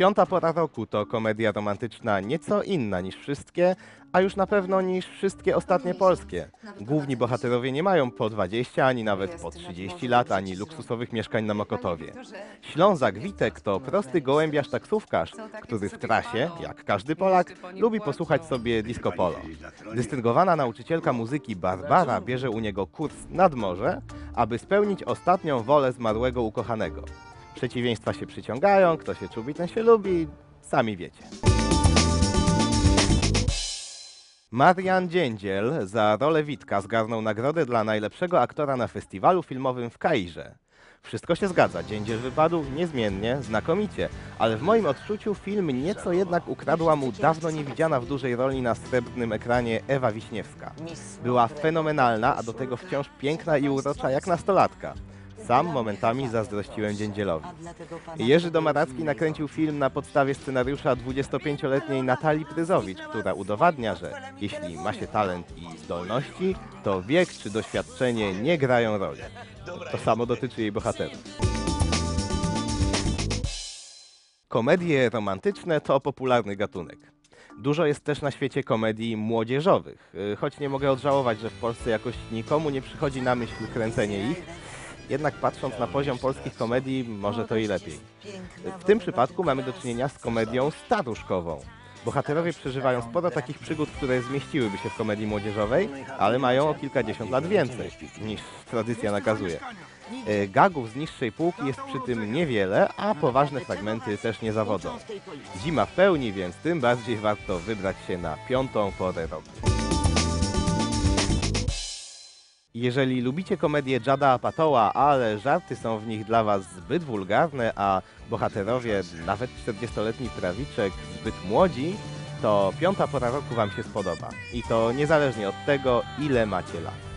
Piąta pora roku to komedia romantyczna nieco inna niż wszystkie, a już na pewno niż wszystkie ostatnie polskie. Główni bohaterowie nie mają po 20 ani nawet po 30 lat, ani luksusowych mieszkań na Mokotowie. Ślązak Witek to prosty gołębiarz taksówkarz, który w trasie, jak każdy Polak, lubi posłuchać sobie disco polo. Dystyngowana nauczycielka muzyki Barbara bierze u niego kurs nad morze, aby spełnić ostatnią wolę zmarłego ukochanego. Przeciwieństwa się przyciągają, kto się czubi, ten się lubi, sami wiecie. Marian Dziędziel za rolę Witka zgarnął nagrodę dla najlepszego aktora na festiwalu filmowym w Kairze. Wszystko się zgadza, Dziędziel wypadł niezmiennie, znakomicie, ale w moim odczuciu film nieco jednak ukradła mu dawno niewidziana w dużej roli na srebrnym ekranie Ewa Wiśniewska. Była fenomenalna, a do tego wciąż piękna i urocza jak nastolatka. Sam momentami zazdrościłem Dziędzielowi. Jerzy Domaracki nakręcił film na podstawie scenariusza 25-letniej Natalii Pryzowicz, która udowadnia, że jeśli ma się talent i zdolności, to wiek czy doświadczenie nie grają roli. To samo dotyczy jej bohaterów. Komedie romantyczne to popularny gatunek. Dużo jest też na świecie komedii młodzieżowych, choć nie mogę odżałować, że w Polsce jakoś nikomu nie przychodzi na myśl kręcenie ich. Jednak patrząc na poziom polskich komedii, może to i lepiej. W tym przypadku mamy do czynienia z komedią staruszkową. Bohaterowie przeżywają sporo takich przygód, które zmieściłyby się w komedii młodzieżowej, ale mają o kilkadziesiąt lat więcej niż tradycja nakazuje. E, Gagów z niższej półki jest przy tym niewiele, a poważne fragmenty też nie zawodzą. Zima w pełni, więc tym bardziej warto wybrać się na piątą porę roku. Jeżeli lubicie komedię Jada Apatoła, ale żarty są w nich dla was zbyt wulgarne, a bohaterowie, nawet 40-letni prawiczek, zbyt młodzi, to piąta pora roku wam się spodoba. I to niezależnie od tego, ile macie lat.